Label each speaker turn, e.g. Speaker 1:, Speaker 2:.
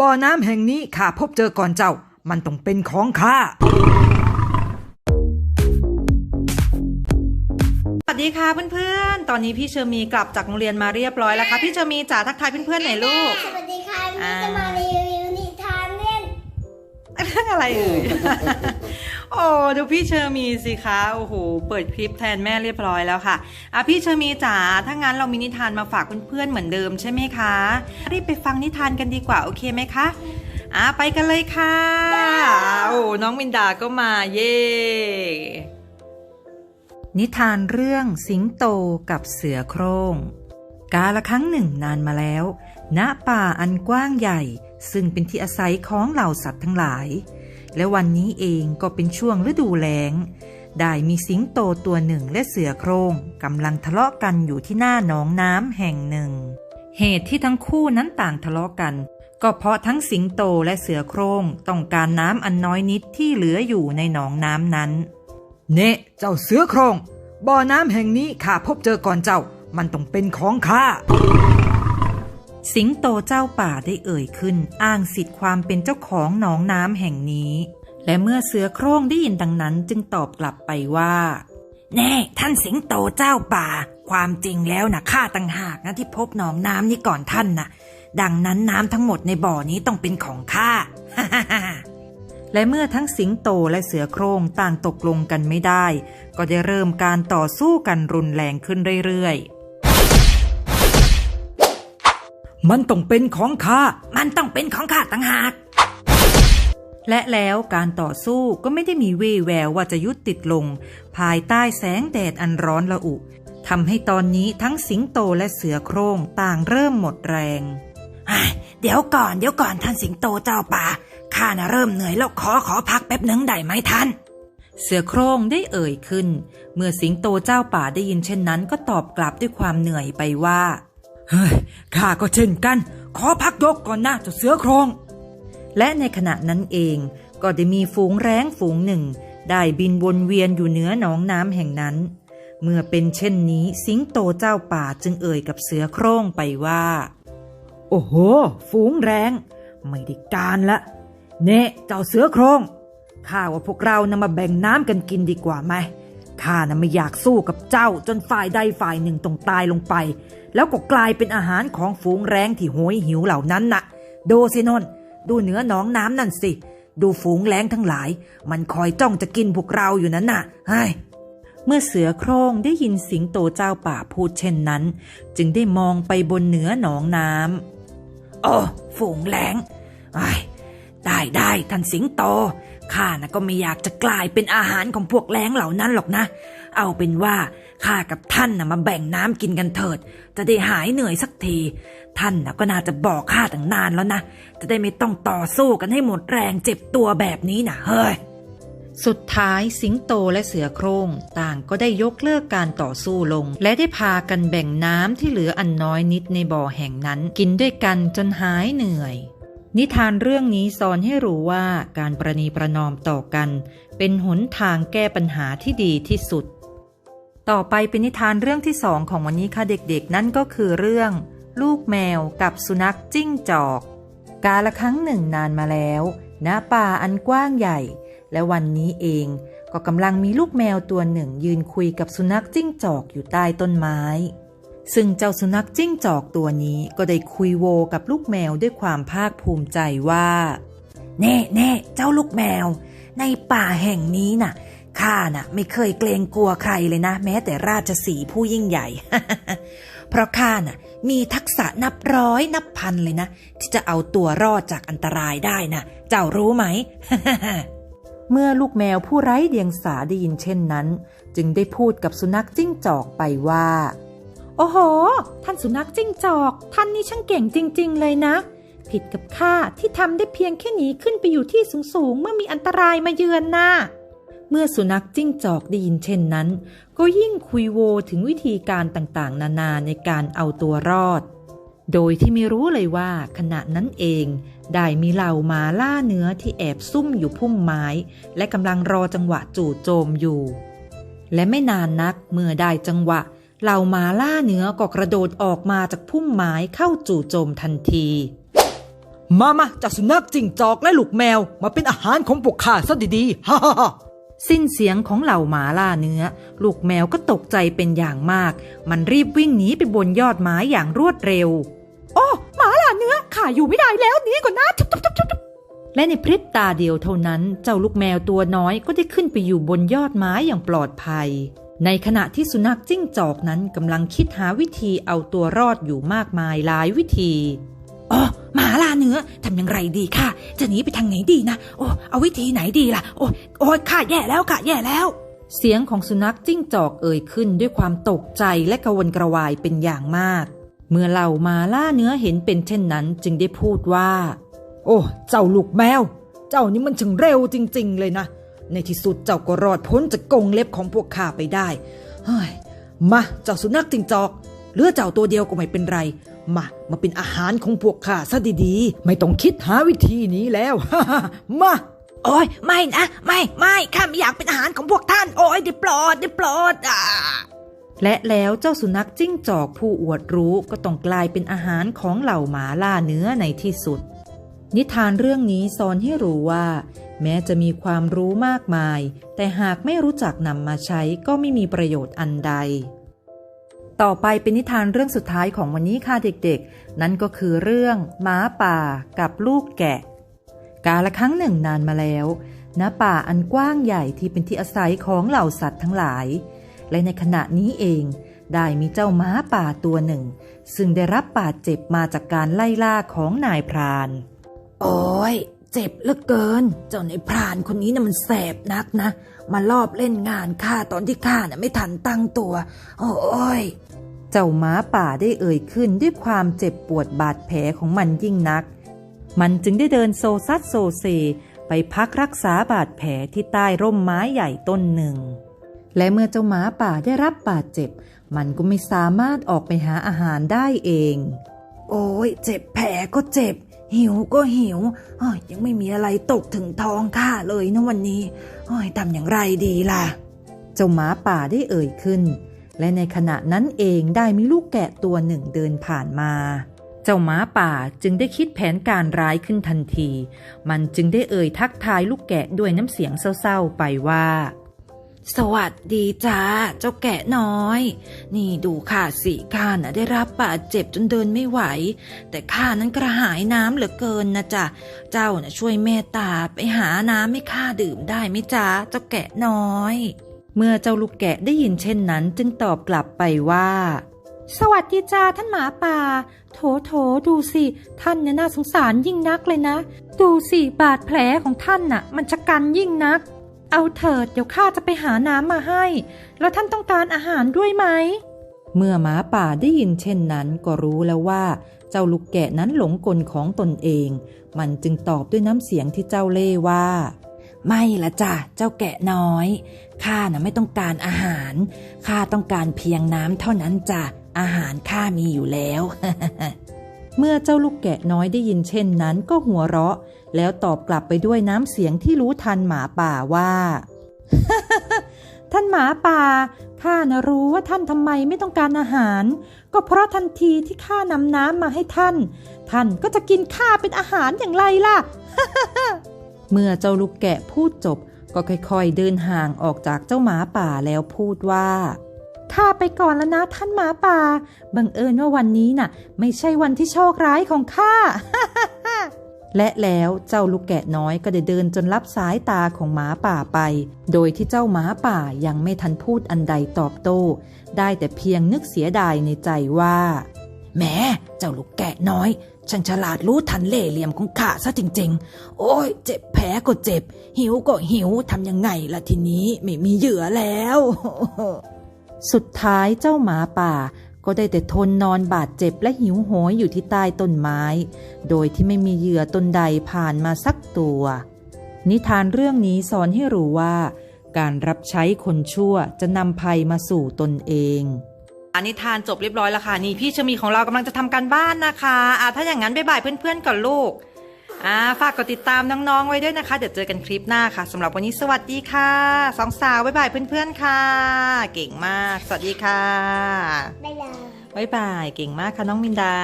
Speaker 1: บ่อน้ำแห่งนี้ข้าพบเจอก่อนเจ้า มันต้องเป็นของข้า
Speaker 2: สวัสดีค่ะเพื่อนๆ ตอนนี้พี่เชอร์มีกลับจากโรงเรียนมาเรียบร้อยแล้วค่ะ พี่เชอร์มีจ๋าทักทายเพื่อนๆหน่อยลูก
Speaker 3: สวัสดีค่ะวัน
Speaker 2: อ่า
Speaker 3: นี้จะมารีวิวนิทานเล่น
Speaker 2: เรื่องอะไรเอ่ย โอ้ดูพี่เชอร์มีสิคะโอ้โหเปิดคลิปแทนแม่เรียบร้อยแล้วค่ะอะพี่เชอร์มีจ๋าถ้างั้นเรามีนิทานมาฝากเพื่อนๆเหมือนเดิมใช่ไหมคะรีบไปฟังนิทานกันดีกว่าโอเคไหมคะอะไปกันเลยค่ะโอ้น้องมินดาก็มาเย่นิทานเรื่องสิงโตกับเสือโครง่งกาละครั้งหนึ่งนานมาแล้ว ณป่าอันกว้างใหญ่ ซึ่งเป็นที่อาศัยของเหล่าสัตว์ทั้งหลาย และวันนี้เองก็เป็นช่วงฤดูแล้ง ได้มีสิงโตตัวหนึ่งและเสือโคร่งกำลังทะเลาะกันอยู่ที่หน้าหนองน้ำแห่งหนึ่ง เหตุที่ทั้งคู่นั้นต่างทะเลาะกัน ก็เพราะทั้งสิงโตและเสือโคร่งต้องการน้ำอันน้อยนิดที่เหลืออยู่ในหนองน้ำนั้น
Speaker 1: เนะเจ้าเสือโครงบ่อน้ำแห่งนี้ข้าพบเจอก่อนเจ้า มันต้องเป็นของข้า
Speaker 2: สิงโตเจ้าป่าได้เอ่ยขึ้น อ้างสิทธิ์ความเป็นเจ้าของหนองน้ำแห่งนี้ และเมื่อเสือโคร่งได้ยินดังนั้นจึงตอบกลับไปว่า แน่ท่านสิงโตเจ้าป่า ความจริงแล้วนะข้าต่างหากนะที่พบหนองน้ำนี้ก่อนท่านนะดังนั้นน้ำทั้งหมดในบ่อนี้ต้องเป็นของข้าและเมื่อทั้งสิงโตและเสือโคร่งต่างตกลงกันไม่ได้ ก็ได้เริ่มการต่อสู้กันรุนแรงขึ้นเรื่อยๆ
Speaker 1: มันต้องเป็นของข้า
Speaker 2: มันต้องเป็นของข้าต่างหาก และแล้วการต่อสู้ก็ไม่ได้มีวี่แววว่าจะยุติลง ภายใต้แสงแดดอันร้อนระอุทำให้ตอนนี้ทั้งสิงโตและเสือโคร่งต่างเริ่มหมดแรงเดี๋ยวก่อนเดี๋ยวก่อนท่านสิงโตเจ้าป่าข้าน่ะเริ่มเหนื่อยแล้วขอขอพักแป๊บหนึ่งได้ไหมท่าน เสือโคร่งได้เอ่ยขึ้น เมื่อสิงโตเจ้าป่าได้ยินเช่นนั้นก็ตอบกลับด้วยความเหนื่อยไปว่า
Speaker 1: เฮ้ยข้าก็เช่นกัน ขอพักยกก่อนนะเจ้าเสือโครง
Speaker 2: และในขณะนั้นเองก็ได้มีฝูงแร้งฝูงหนึ่ง ได้บินวนเวียนอยู่เหนือหนองน้ำแห่งนั้น เมื่อเป็นเช่นนี้สิงโตเจ้าป่าจึงเอ่ยกับเสือโคร่งไปว่า
Speaker 1: โอ้โห ฝูงแรงไม่ได้การละ เนะเจ้าเสือโครงข้าว่าพวกเรานะมาแบ่งน้ำกันกินดีกว่าไหมข้านะไม่อยากสู้กับเจ้าจนฝ่ายใดฝ่ายหนึ่งต้องตายลงไป แล้วก็กลายเป็นอาหารของฝูงแรงที่โหยหิวเหล่านั้นน่ะ ดูสินนดูเหนือหนองน้ำนั่นสิ ดูฝูงแรงทั้งหลาย มันคอยจ้องจะกินพวกเราอยู่นั้นน่ะเฮ้ย
Speaker 2: เมื่อเสือโคร่งได้ยินสิงโตเจ้าป่าพูดเช่นนั้น จึงได้มองไปบนเหนือหนองน้ำ
Speaker 1: โอ้ฝูงแรงไอ้ยได้ได้ท่านสิงโตข้านะก็ไม่อยากจะกลายเป็นอาหารของพวกแรงเหล่านั้นหรอกนะ เอาเป็นว่าข้ากับท่านนะมาแบ่งน้ำกินกันเถิด จะได้หายเหนื่อยสักที ท่านนะก็น่าจะบอกข้าตั้งนานแล้วนะ จะได้ไม่ต้องต่อสู้กันให้หมดแรงเจ็บตัวแบบนี้นะเฮ้ย
Speaker 2: สุดท้ายสิงโตและเสือโคร่งต่างก็ได้ยกเลิกการต่อสู้ลง และได้พากันแบ่งน้ำที่เหลืออันน้อยนิดในบ่อแห่งนั้น กินด้วยกันจนหายเหนื่อย นิทานเรื่องนี้สอนให้รู้ว่าการประนีประนอมต่อกัน เป็นหนทางแก้ปัญหาที่ดีที่สุด ต่อไปเป็นนิทานเรื่องที่สองของวันนี้ค่ะเด็กๆ นั่นก็คือเรื่อง ลูกแมวกับสุนัขจิ้งจอก กาละครั้งหนึ่งนานมาแล้วณป่าอันกว้างใหญ่ และวันนี้เองก็กำลังมีลูกแมวตัวหนึ่งยืนคุยกับสุนัขจิ้งจอกอยู่ใต้ต้นไม้ ซึ่งเจ้าสุนัขจิ้งจอกตัวนี้ก็ได้คุยโวกับลูกแมวด้วยความภาคภูมิใจว่า
Speaker 1: แน่แน่เจ้าลูกแมว ในป่าแห่งนี้น่ะ ข้าน่ะ ไม่เคยเกรงกลัวใครเลยนะ แม้แต่ราชสีผู้ยิ่งใหญ่ เพราะข้าน่ะ มีทักษะนับร้อยนับพันเลยนะ ที่จะเอาตัวรอดจากอันตรายได้นะเจ้ารู้ไหม
Speaker 2: เมื่อลูกแมวผู้ไร้เดียงสาได้ยินเช่นนั้น จึงได้พูดกับสุนัขจิ้งจอกไปว่า โอ้โห ท่านสุนัขจิ้งจอก ท่านนี่ช่างเก่งจริง ๆ เลยนะผิดกับข้าที่ทำได้เพียงแค่หนีขึ้นไปอยู่ที่สูงๆเมื่อมีอันตรายมาเยือนน่ะ เมื่อสุนัขจิ้งจอกได้ยินเช่นนั้น ก็ยิ่งคุยโวถึงวิธีการต่างๆ นานาในการเอาตัวรอด โดยที่ไม่รู้เลยว่าขณะนั้นเอง ได้มีเหล่าหมาล่าเนื้อที่แอบซุ่มอยู่พุ่มไม้ และกำลังรอจังหวะจู่โจมอยู่ และไม่นานนักเมื่อได้จังหวะเหล่าหมาล่าเนื้อก็กระโดดออกมาจากพุ่มไม้เข้าจู่โจมทันที
Speaker 1: มามาจับสุนัขจิงจอกและลูกแมวมาเป็นอาหารของพวกข้าซะดีๆฮ่า
Speaker 2: สิ้นเสียงของเหล่าหมาล่าเนื้อ ลูกแมวก็ตกใจเป็นอย่างมาก มันรีบวิ่งหนีไปบนยอดไม้อย่างรวดเร็ว
Speaker 1: โอ้หมาล่าเนื้อข้าอยู่ไม่ได้แล้วหนีก่อนนะทุบทุบทุบทุบ
Speaker 2: และในพริบตาเดียวเท่านั้น เจ้าลูกแมวตัวน้อยก็ได้ขึ้นไปอยู่บนยอดไม้อย่างปลอดภัย ในขณะที่สุนัขจิ้งจอกนั้นกำลังคิดหาวิธีเอาตัวรอดอยู่มากมายหลายวิธีอ๋อ หมาล่าเนื้อทำอย่างไรดีค่ะ จะหนีไปทางไหนดีนะ โอ้เอาวิธีไหนดีล่ะ โอ้โอ้ยข้าแย่แล้วข้าแย่แล้ว เสียงของสุนัขจิ้งจอกเอ่ยขึ้นด้วยความตกใจและกระวนกระวายเป็นอย่างมาก เมื่อเหล่าหมาล่าเนื้อเห็นเป็นเช่นนั้นจึงได้พูดว่า
Speaker 1: โอ้เจ้าลูกแมว เจ้านี่มันช่างเร็วจริง ๆ เลยนะ ในที่สุดเจ้าก็รอดพ้นจากกรงเล็บของพวกข้าไปได้เฮ้ยมาเจ้าสุนัขจิ้งจอกเหลือเจ้าตัวเดียวก็ไม่เป็นไร มา มาเป็นอาหารของพวกข้าซะดีๆ ไม่ต้องคิดหาวิธีนี้แล้วฮ่าฮ่ามา
Speaker 2: โอ้ยไม่นะ ไม่ไม่ข้าไม่อยากเป็นอาหารของพวกท่าน โอ้ยได้โปรดได้โปรดอ่าและแล้วเจ้าสุนัขจิ้งจอกผู้อวดรู้ก็ต้องกลายเป็นอาหารของเหล่าหมาล่าเนื้อในที่สุด นิทานเรื่องนี้สอนให้รู้ว่า แม้จะมีความรู้มากมาย แต่หากไม่รู้จักนำมาใช้ก็ไม่มีประโยชน์อันใด ต่อไปเป็นนิทานเรื่องสุดท้ายของวันนี้ค่ะเด็กๆ นั่นก็คือเรื่องหม้าป่ากับลูกแกะ กาละครั้งหนึ่งนานมาแล้วณป่าอันกว้างใหญ่ที่เป็นที่อาศัยของเหล่าสัตว์ทั้งหลาย และในขณะนี้เอง ได้มีเจ้าม้าป่าตัวหนึ่ง ซึ่งได้รับบาดเจ็บมาจากการไล่ล่าของนายพราน
Speaker 1: โอ้ย เจ็บเหลือเกิน เจ้าในพรานคนนี้นะ่ะมันแสบนักนะ มาลอบเล่นงานข้าตอนที่ข้าน่ะไม่ทันตั้งตัว โอ้ย
Speaker 2: เจ้าม้าป่าได้เอ่ยขึ้นด้วยความเจ็บปวดบาดแผลของมันยิ่งนัก มันจึงได้เดินโซซัดโซเซ ไปพักรักษาบาดแผลที่ใต้ร่มไม้ใหญ่ต้นหนึ่ง และเมื่อเจ้าหมาป่าได้รับบาดเจ็บ มันก็ไม่สามารถออกไปหาอาหารได้เอง
Speaker 1: โอ้ยเจ็บแผลก็เจ็บ หิวก็หิวยังไม่มีอะไรตกถึงท้องข้าเลยนะวันนี้ทำอย่างไรดีล่ะ
Speaker 2: เจ้าหมาป่าได้เอ่ยขึ้น และในขณะนั้นเองได้มีลูกแกะตัวหนึ่งเดินผ่านมา เจ้าหมาป่าจึงได้คิดแผนการร้ายขึ้นทันที มันจึงได้เอ่ยทักทายลูกแกะด้วยน้ำเสียงเศร้าๆไปว่า
Speaker 1: สวัสดีจ้าเจ้าแกะน้อย นี่ดูข้าสิข้าน่ะได้รับบาดเจ็บจนเดินไม่ไหว แต่ข้านั้นกระหายน้ำเหลือเกินนะจ๊ะเจ้าน่ะช่วยเมตตาไปหาน้ำให้ข้าดื่มได้ไหมจ๊ะเจ้าแกะน้อย
Speaker 2: เมื่อเจ้าลูกแกะได้ยินเช่นนั้นจึงตอบกลับไปว่า สวัสดีจ้าท่านหมาป่า โถโถดูสิท่านเนี่ยน่าสงสารยิ่งนักเลยนะ ดูสิบาดแผลของท่านน่ะ มันชะกันยิ่งนัก เอาเถิดเดี๋ยวข้าจะไปหาน้ำมาให้ แล้วท่านต้องการอาหารด้วยไหม เมื่อหมาป่าได้ยินเช่นนั้นก็รู้แล้วว่า เจ้าลูกแกะนั้นหลงกลของตนเอง มันจึงตอบด้วยน้ำเสียงที่เจ้าเล่ว่า
Speaker 1: ไม่ละจ้ะเจ้าแกะน้อยข้าน่ะไม่ต้องการอาหารข้าต้องการเพียงน้ำเท่านั้นจ้ะอาหารข้ามีอยู่แล้ว
Speaker 2: เมื่อเจ้าลูกแกะน้อยได้ยินเช่นนั้นก็หัวเราะ แล้วตอบกลับไปด้วยน้ำเสียงที่รู้ทันหมาป่าว่า ท่านหมาป่า ข้านะรู้ว่าท่านทำไมไม่ต้องการอาหาร ก็เพราะทันทีที่ข้านำน้ำมาให้ท่าน ท่านก็จะกินข้าเป็นอาหารอย่างไรล่ะ เมื่อเจ้าลูกแกะพูดจบ ก็ค่อยๆเดินห่างออกจากเจ้าหมาป่าแล้วพูดว่าข้าไปก่อนแล้วนะท่านหมาป่า บังเอิญว่าวันนี้น่ะ ไม่ใช่วันที่โชคร้ายของข้า และแล้วเจ้าลูกแกะน้อยก็ได้เดินจนรับสายตาของหมาป่าไป โดยที่เจ้าหมาป่ายังไม่ทันพูดอันใดตอบโต้ ได้แต่เพียงนึกเสียดายในใจว่า
Speaker 1: แหมเจ้าลูกแกะน้อยช่างฉลาดรู้ทันเล่เหลี่ยมของข้าซะจริง ๆ โอ้ย เจ็บแผลก็เจ็บ หิวก็หิวทำยังไงล่ะทีนี้ไม่มีเหยื่อแล้ว
Speaker 2: สุดท้ายเจ้าหมาป่า ก็ได้แต่ทนนอนบาดเจ็บและหิวโหยอยู่ที่ใต้ต้นไม้ โดยที่ไม่มีเหยื่อตนใดผ่านมาสักตัว นิทานเรื่องนี้สอนให้รู้ว่า การรับใช้คนชั่วจะนำภัยมาสู่ตนเองอนิทานจบเรียบร้อยแล้วค่ะนี่พี่ชมีของเรากำลังจะทำการบ้านนะคะอ่าถ้าอย่างนั้นบ๊ายบายเพื่อนๆก่อนลูก อ่าฝากกดติดตามน้องๆไว้ด้วยนะคะ เดี๋ยวเจอกันคลิปหน้าค่ะสำหรับวันนี้สวัสดีค่ะสองสาวบ๊ายบายเพื่อนๆค่ะ เก่งมาก สวัสดีค่ะ
Speaker 3: บ๊ายบาย
Speaker 2: บ๊ายบายเก่งมากค่ะน้องมินดา